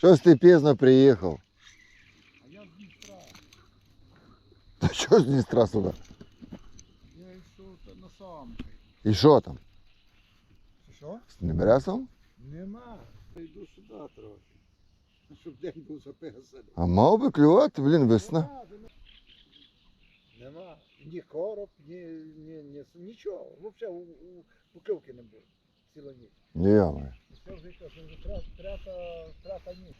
Щось ти пізно приїхав. А я з Дністра. Та що ж Дністра сюди? Я йшов та на самки. І що там? Що? З Небересом? Нема. Йду сюди трохи. Щоб день був записаний. А мав би клювати, блін, весна. Нема, нема. Нема. Ні короб, ні, ні, ні, нічого. Взагалі у, у, буковки не було. Цілу ніч. Ні, я маю. Все вже кажу, вже трата, трата, трата ніч.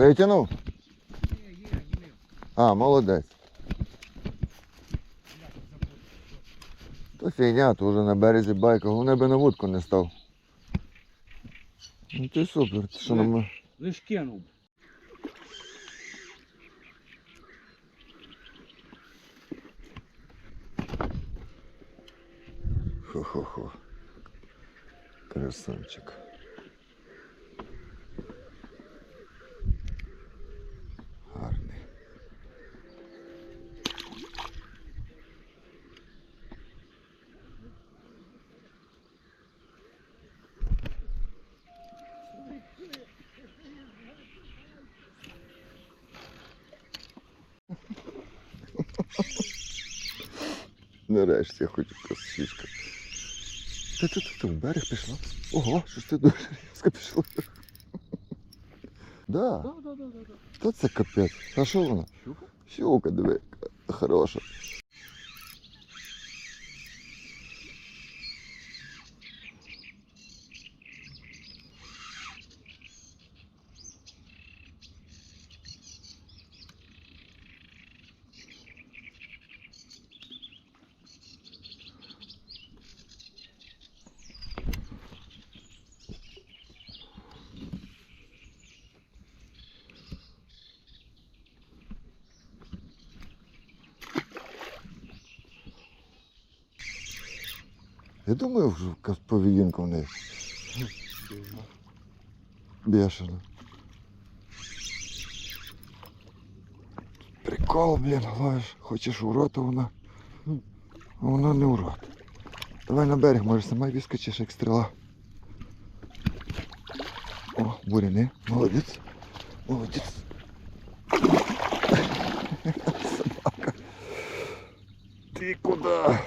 Витягнув? Є. А, молодець. То фігня, то вже на березі байка, головне би на вудку не став. Ну ти супер, ти що нам. Лиш кинув. Хо-хо-хо. Красавчик. Нарешті я хочу косичка. Ти ти ти в берег пішла. Ого, що ж ти дуже різко пішла. Да. та це капець. А що вона? Щука? Щука, диви, хороша. Я думаю, що поведінка в неї бешена. Прикол, блін, ловиш. Хочеш у рота вона. Вона не у рот. Давай на берег, може сама вискочиш, як стріла. О, буряни, молодець. Молодець. Собака. Ти куди?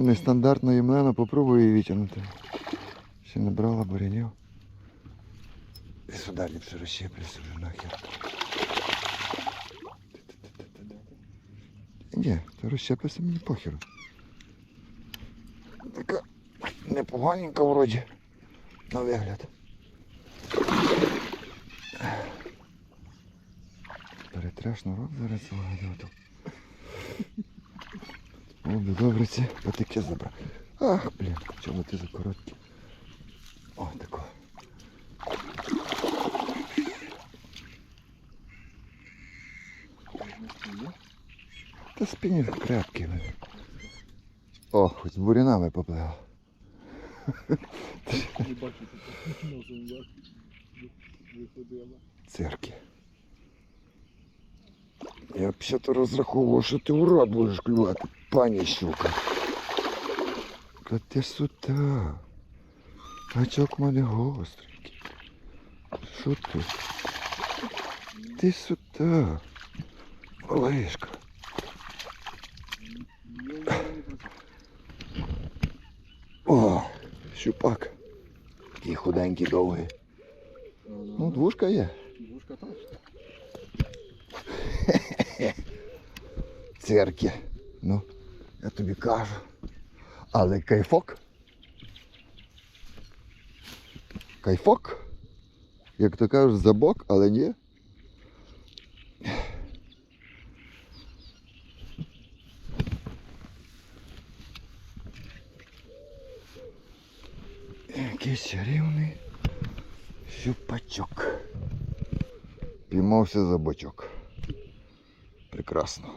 Вона нестандартна імена, попробуй її витягнути. Ще не брала бурянів. І сюди ліпше розщеплюся вже нахер. Ні, то розщеплюся мені похеру. Така непоганенька вроді. На вигляд. Перетреш народ зараз вигадав. Би добре ці патики забрав. Ах, блін, чому ти за короткі? О, тако. Та спінінг крепкий. О, хоч з бурінами поплив. Не Я взагалі розраховував, що ти урод будеш клювати, пані щука. Та ти сюди. Гачок в мене гостренький. Що ти? Ти сюди. Малишка. О, щупак. Такий худенький довгий. Ну, двушка є. Церкви. Ну, я тобі кажу. Але кайфок. Кайфок. Як то кажеш, забок, але ні. Який чарівний щупачок. Піймався за бочок. Прекрасно.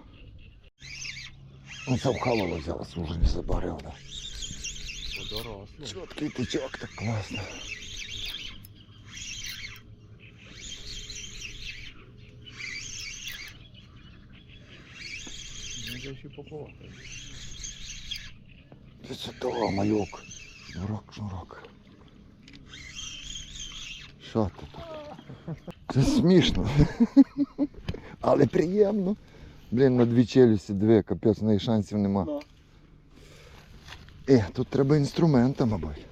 Ну, це вхалово взялось, уже не забарив, да. Подоросло. Чіткий тичок, так класно. Ну, я ще поповати. Це це того, майок. Шнурок, шнурок. Що ти тут? Це смішно. Але приємно. Блін, на дві челюсті, дві, капець, в неї шансів нема. Ну. Е, тут треба інструмента, мабуть.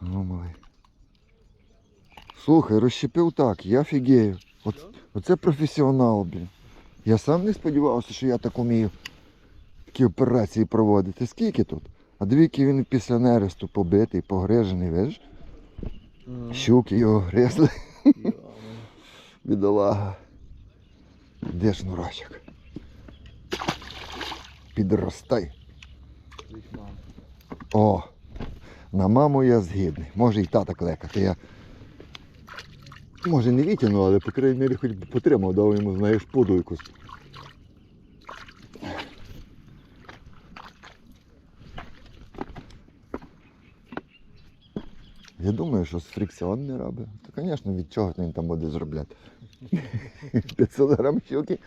Ну, малий. Слухай, розщепив так, я фігею. От, оце професіонал, блін. Я сам не сподівався, що я так умію такі операції проводити. Скільки тут? А двійки він після нересту побитий, погрижений, видиш? Щуки його гризли, бідолага. Де шнурочок? Підростай. О, на маму я згідний. Може і тата клекати. Я... Може не витягну, але по крайній мірі хоч би потримав, дав йому, знаєш, поду Я думаю, що з фрикціон не робить. То, звісно, від чого він там буде зробляти. 500 грам щуки